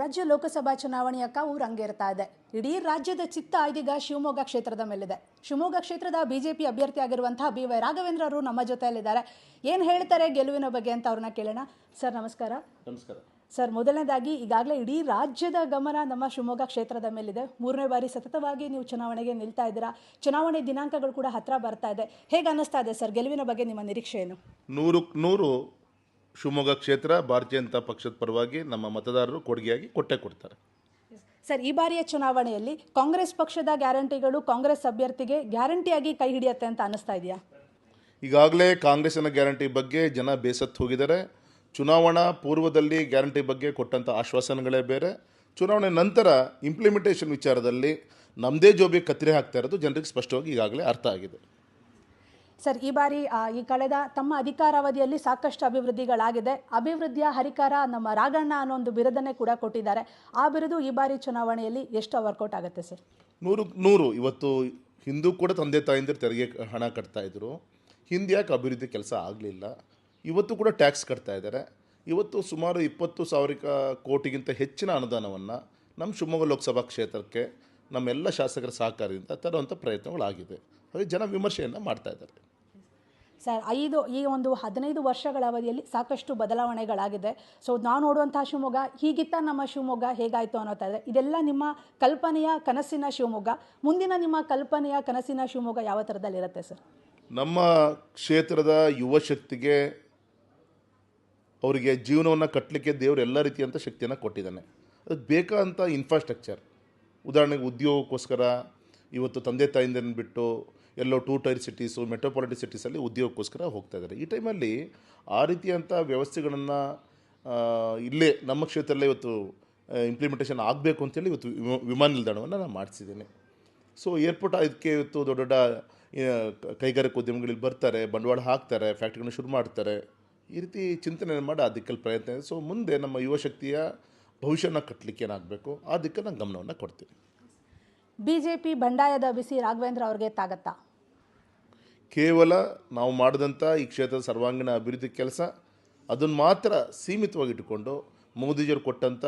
ರಾಜ್ಯ ಲೋಕಸಭಾ ಚುನಾವಣೆಯ ಕಾವು ರಂಗೇರ್ತಾ ಇದೆ. ಇಡೀ ರಾಜ್ಯದ ಚಿತ್ತ ಇದೀಗ ಶಿವಮೊಗ್ಗ ಕ್ಷೇತ್ರದ ಮೇಲಿದೆ. ಶಿವಮೊಗ್ಗ ಕ್ಷೇತ್ರದ ಬಿಜೆಪಿ ಅಭ್ಯರ್ಥಿಯಾಗಿರುವಂತಹ ಬಿ ವೈ ರಾಘವೇಂದ್ರ ಅವರು ನಮ್ಮ ಜೊತೆಯಲ್ಲಿದ್ದಾರೆ. ಏನು ಹೇಳ್ತಾರೆ ಗೆಲುವಿನ ಬಗ್ಗೆ ಅಂತ ಅವ್ರನ್ನ ಕೇಳೋಣ. ಸರ್ ನಮಸ್ಕಾರ. ನಮಸ್ಕಾರ. ಸರ್ ಮೊದಲನೇದಾಗಿ ಈಗಾಗಲೇ ಇಡೀ ರಾಜ್ಯದ ಗಮನ ನಮ್ಮ ಶಿವಮೊಗ್ಗ ಕ್ಷೇತ್ರದ ಮೇಲಿದೆ. ಮೂರನೇ ಬಾರಿ ಸತತವಾಗಿ ನೀವು ಚುನಾವಣೆಗೆ ನಿಲ್ತಾ ಇದ್ದೀರಾ. ಚುನಾವಣೆ ದಿನಾಂಕಗಳು ಕೂಡ ಹತ್ರ ಬರ್ತಾ ಇದೆ. ಹೇಗೆ ಅನ್ನಿಸ್ತಾ ಇದೆ ಸರ್ ಗೆಲುವಿನ ಬಗ್ಗೆ ನಿಮ್ಮ ನಿರೀಕ್ಷೆ ಏನು? ನೂರಕ್ಕೆ ನೂರು ಶಿವಮೊಗ್ಗ ಕ್ಷೇತ್ರ ಭಾರತೀಯ ಜನತಾ ಪಕ್ಷದ ಪರವಾಗಿ ನಮ್ಮ ಮತದಾರರು ಕೊಡುಗೆಯಾಗಿ ಕೊಟ್ಟೆ ಕೊಡ್ತಾರೆ. ಸರ್ ಈ ಬಾರಿಯ ಚುನಾವಣೆಯಲ್ಲಿ ಕಾಂಗ್ರೆಸ್ ಪಕ್ಷದ ಗ್ಯಾರಂಟಿಗಳು ಕಾಂಗ್ರೆಸ್ ಅಭ್ಯರ್ಥಿಗೆ ಗ್ಯಾರಂಟಿಯಾಗಿ ಕೈ ಹಿಡಿಯುತ್ತೆ ಅಂತ ಅನ್ನಿಸ್ತಾ ಇದೆಯಾ? ಈಗಾಗಲೇ ಕಾಂಗ್ರೆಸ್ನ ಗ್ಯಾರಂಟಿ ಬಗ್ಗೆ ಜನ ಬೇಸತ್ತು ಹೋಗಿದ್ದಾರೆ. ಚುನಾವಣಾ ಪೂರ್ವದಲ್ಲಿ ಗ್ಯಾರಂಟಿ ಬಗ್ಗೆ ಕೊಟ್ಟಂಥ ಆಶ್ವಾಸನೆಗಳೇ ಬೇರೆ. ಚುನಾವಣೆ ನಂತರ ಇಂಪ್ಲಿಮೆಂಟೇಷನ್ ವಿಚಾರದಲ್ಲಿ ನಮ್ಮದೇ ಜೋಬಿಗೆ ಕತ್ತರಿ ಹಾಕ್ತಾ ಇರೋದು ಜನರಿಗೆ ಸ್ಪಷ್ಟವಾಗಿ ಈಗಾಗಲೇ ಅರ್ಥ ಆಗಿದೆ. ಸರ್, ಈ ಬಾರಿ ಈ ಕಳೆದ ತಮ್ಮ ಅಧಿಕಾರಾವಧಿಯಲ್ಲಿ ಸಾಕಷ್ಟು ಅಭಿವೃದ್ಧಿಗಳಾಗಿದೆ. ಅಭಿವೃದ್ಧಿಯ ಹರಿಕಾರ ನಮ್ಮ ರಾಗಣ್ಣ ಅನ್ನೋ ಒಂದು ಬಿರುದನ್ನೇ ಕೂಡ ಕೊಟ್ಟಿದ್ದಾರೆ. ಆ ಬಿರುದು ಈ ಬಾರಿ ಚುನಾವಣೆಯಲ್ಲಿ ಎಷ್ಟು ವರ್ಕೌಟ್ ಆಗುತ್ತೆ ಸರ್? ನೂರು ನೂರು. ಇವತ್ತು ಹಿಂದೂ ಕೂಡ ತಂದೆ ತಾಯಿಂದರು ತೆರಿಗೆ ಹಣ ಕಟ್ತಾ ಇದ್ರು. ಹಿಂದೆ ಯಾಕೆ ಅಭಿವೃದ್ಧಿ ಕೆಲಸ ಆಗಲಿಲ್ಲ? ಇವತ್ತು ಕೂಡ ಟ್ಯಾಕ್ಸ್ ಕಟ್ತಾ ಇದ್ದಾರೆ. ಇವತ್ತು ಸುಮಾರು ಇಪ್ಪತ್ತು ಸಾವಿರ ಕೋಟಿಗಿಂತ ಹೆಚ್ಚಿನ ಅನುದಾನವನ್ನು ನಮ್ಮ ಶಿವಮೊಗ್ಗ ಲೋಕಸಭಾ ಕ್ಷೇತ್ರಕ್ಕೆ ನಮ್ಮೆಲ್ಲ ಶಾಸಕರ ಸಹಕಾರದಿಂದ ತರುವಂಥ ಪ್ರಯತ್ನಗಳಾಗಿದೆ. ಹಾಗೆ ಜನ ವಿಮರ್ಶೆಯನ್ನು ಮಾಡ್ತಾ ಇದ್ದಾರೆ. ಸರ್, ಐದು, ಈ ಒಂದು ಹದಿನೈದು ವರ್ಷಗಳ ಅವಧಿಯಲ್ಲಿ ಸಾಕಷ್ಟು ಬದಲಾವಣೆಗಳಾಗಿದೆ. ಸೊ ನಾವು ನೋಡುವಂತಹ ಶಿವಮೊಗ್ಗ, ಹೀಗಿತ್ತ ನಮ್ಮ ಶಿವಮೊಗ್ಗ ಹೇಗಾಯಿತು ಅನ್ನೋ ಇದೆ ಇದೆಲ್ಲ ನಿಮ್ಮ ಕಲ್ಪನೆಯ ಕನಸಿನ ಶಿವಮೊಗ್ಗ. ಮುಂದಿನ ನಿಮ್ಮ ಕಲ್ಪನೆಯ ಕನಸಿನ ಶಿವಮೊಗ್ಗ ಯಾವ ಥರದಲ್ಲಿರುತ್ತೆ ಸರ್? ನಮ್ಮ ಕ್ಷೇತ್ರದ ಯುವ ಶಕ್ತಿಗೆ ಅವರಿಗೆ ಜೀವನವನ್ನು ಕಟ್ಟಲಿಕ್ಕೆ ದೇವರು ಎಲ್ಲ ರೀತಿಯಂಥ ಶಕ್ತಿಯನ್ನು ಕೊಟ್ಟಿದ್ದಾನೆ. ಅದಕ್ಕೆ ಬೇಕಾದಂಥ ಇನ್ಫ್ರಾಸ್ಟ್ರಕ್ಚರ್ ಉದಾಹರಣೆಗೆ ಉದ್ಯೋಗಕ್ಕೋಸ್ಕರ ಇವತ್ತು ತಂದೆ ತಾಯಿಂದ ಬಿಟ್ಟು ಎಲ್ಲೋ ಟೂ ಟೈರ್ ಸಿಟೀಸು ಮೆಟ್ರೋಪಾಲಿಟನ್ ಸಿಟೀಸಲ್ಲಿ ಉದ್ಯೋಗಕ್ಕೋಸ್ಕರ ಹೋಗ್ತಾ ಇದ್ದಾರೆ. ಈ ಟೈಮಲ್ಲಿ ಆ ರೀತಿಯಂಥ ವ್ಯವಸ್ಥೆಗಳನ್ನು ಇಲ್ಲೇ ನಮ್ಮ ಕ್ಷೇತ್ರದಲ್ಲೇ ಇವತ್ತು ಇಂಪ್ಲಿಮೆಂಟೇಷನ್ ಆಗಬೇಕು ಅಂತೇಳಿ ಇವತ್ತು ವಿಮ- ವಿಮಾನ ನಿಲ್ದಾಣವನ್ನು ನಾನು ಮಾಡಿಸಿದ್ದೇನೆ. ಸೊ ಏರ್ಪೋರ್ಟ್ ಅದಕ್ಕೆ ಇವತ್ತು ದೊಡ್ಡ ದೊಡ್ಡ ಕೈಗಾರಿಕಾ ಉದ್ಯಮಗಳಿಗೆ ಬರ್ತಾರೆ, ಬಂಡವಾಳ ಹಾಕ್ತಾರೆ ಫ್ಯಾಕ್ಟ್ರಿಗಳನ್ನ ಶುರು ಮಾಡ್ತಾರೆ. ಈ ರೀತಿ ಚಿಂತನೆ ಮಾಡಿ ಆ ದಿಕ್ಕಲ್ಲಿ ಪ್ರಯತ್ನ ಇದೆ. ಸೊ ಮುಂದೆ ನಮ್ಮ ಯುವ ಶಕ್ತಿಯ ಭವಿಷ್ಯನ ಕಟ್ಟಲಿಕ್ಕೆ ಏನಾಗಬೇಕು, ಆ ದಿಕ್ಕನ್ನು ನಾನು ಗಮನವನ್ನು ಕೊಡ್ತೀನಿ. ಬಿಜೆಪಿ ಬಂಡಾಯದ ಬಿಸಿ ರಾಘವೇಂದ್ರ ಅವ್ರಿಗೆ ತಾಗತ್ತಾ ಕೇವಲ ನಾವು ಮಾಡಿದಂಥ ಈ ಕ್ಷೇತ್ರದ ಸರ್ವಾಂಗೀಣ ಅಭಿವೃದ್ಧಿ ಕೆಲಸ, ಅದನ್ನು ಮಾತ್ರ ಸೀಮಿತವಾಗಿಟ್ಟುಕೊಂಡು ಮೋದಿಜಿಯವರು ಕೊಟ್ಟಂಥ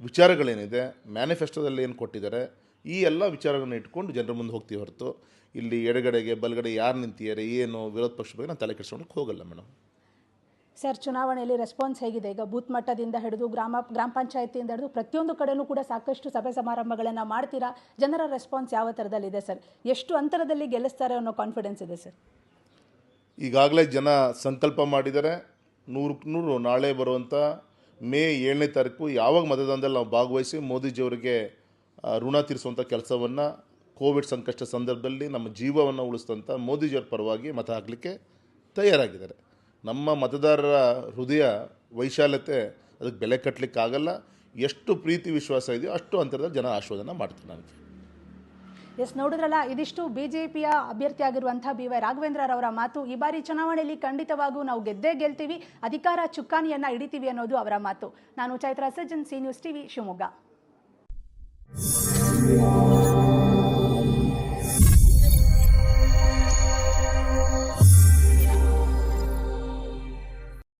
ವಿಚಾರಗಳೇನಿದೆ, ಮ್ಯಾನಿಫೆಸ್ಟೋದಲ್ಲಿ ಏನು ಕೊಟ್ಟಿದ್ದಾರೆ, ಈ ಎಲ್ಲ ವಿಚಾರಗಳನ್ನ ಇಟ್ಕೊಂಡು ಜನರ ಮುಂದೆ ಹೋಗ್ತೀವಿ ಹೊರತು ಇಲ್ಲಿ ಎಡಗಡೆಗೆ ಬಲಗಡೆ ಯಾರು ನಿಂತಿದ್ದಾರೆ, ಏನು ವಿರೋಧ ಪಕ್ಷ ಬಗ್ಗೆ ನಾನು ತಲೆ ಕೆಡಿಸ್ಕೊಳಕ್ಕೆ ಹೋಗಲ್ಲ ಮೇಡಮ್. ಸರ್, ಚುನಾವಣೆಯಲ್ಲಿ ರೆಸ್ಪಾನ್ಸ್ ಹೇಗಿದೆ? ಈಗ ಬೂತ್ ಮಟ್ಟದಿಂದ ಹಿಡಿದು ಗ್ರಾಮ ಗ್ರಾಮ ಪಂಚಾಯತಿಯಿಂದ ಹಿಡಿದು ಪ್ರತಿಯೊಂದು ಕಡೆಯೂ ಕೂಡ ಸಾಕಷ್ಟು ಸಭೆ ಸಮಾರಂಭಗಳನ್ನು ಮಾಡ್ತೀರಾ? ಜನರ ರೆಸ್ಪಾನ್ಸ್ ಯಾವ ಥರದಲ್ಲಿದೆ ಸರ್? ಎಷ್ಟು ಅಂತರದಲ್ಲಿ ಗೆಲ್ಲಿಸ್ತಾರೆ ಅನ್ನೋ ಕಾನ್ಫಿಡೆನ್ಸ್ ಇದೆ ಸರ್. ಈಗಾಗಲೇ ಜನ ಸಂಕಲ್ಪ ಮಾಡಿದರೆ ನೂರಕ್ಕೆ ನೂರು ನಾಳೆ ಬರುವಂಥ ಮೇ ಏಳನೇ ತಾರೀಕು ಯಾವಾಗ ಮತದಾನದಲ್ಲಿ ನಾವು ಭಾಗವಹಿಸಿ ಮೋದಿಜಿಯವರಿಗೆ ಋಣ ತೀರಿಸುವಂಥ ಕೆಲಸವನ್ನು ಕೋವಿಡ್ ಸಂಕಷ್ಟ ಸಂದರ್ಭದಲ್ಲಿ ನಮ್ಮ ಜೀವವನ್ನು ಉಳಿಸಿದಂಥ ಮೋದಿಜಿಯವ್ರ ಪರವಾಗಿ ಮತ ಹಾಕಲಿಕ್ಕೆ ತಯಾರಾಗಿದ್ದಾರೆ. ನಮ್ಮ ಮತದಾರರ ಹೃದಯ, ವೈಶಾಲ್ಯತೆ ಅದಕ್ಕೆ ಬೆಲೆ ಕಟ್ಟಲಿಕ್ಕಾಗಲ್ಲ ಎಷ್ಟು ಪ್ರೀತಿ ವಿಶ್ವಾಸ ಇದೆಯೋ ಅಷ್ಟು ಅಂತರದ ಜನ ಆಶೀರ್ವಾದನ ಮಾಡ್ತಾರೆ ನನಗೆ ಎಸ್ ನೋಡಿದ್ರಲ್ಲ, ಇದಿಷ್ಟು ಬಿಜೆಪಿಯ ಅಭ್ಯರ್ಥಿಯಾಗಿರುವಂತಹ ಬಿ ವೈ ರಾಘವೇಂದ್ರರವರ ಮಾತು. ಈ ಬಾರಿ ಚುನಾವಣೆಯಲ್ಲಿ ಖಂಡಿತವಾಗೂ ನಾವು ಗೆದ್ದೇ ಗೆಲ್ತೀವಿ, ಅಧಿಕಾರ ಚುಕ್ಕಾಣಿಯನ್ನ ಹಿಡಿತೀವಿ ಅನ್ನೋದು ಅವರ ಮಾತು. ನಾನು Chaitra Sajjan, C news TV Shivamogga.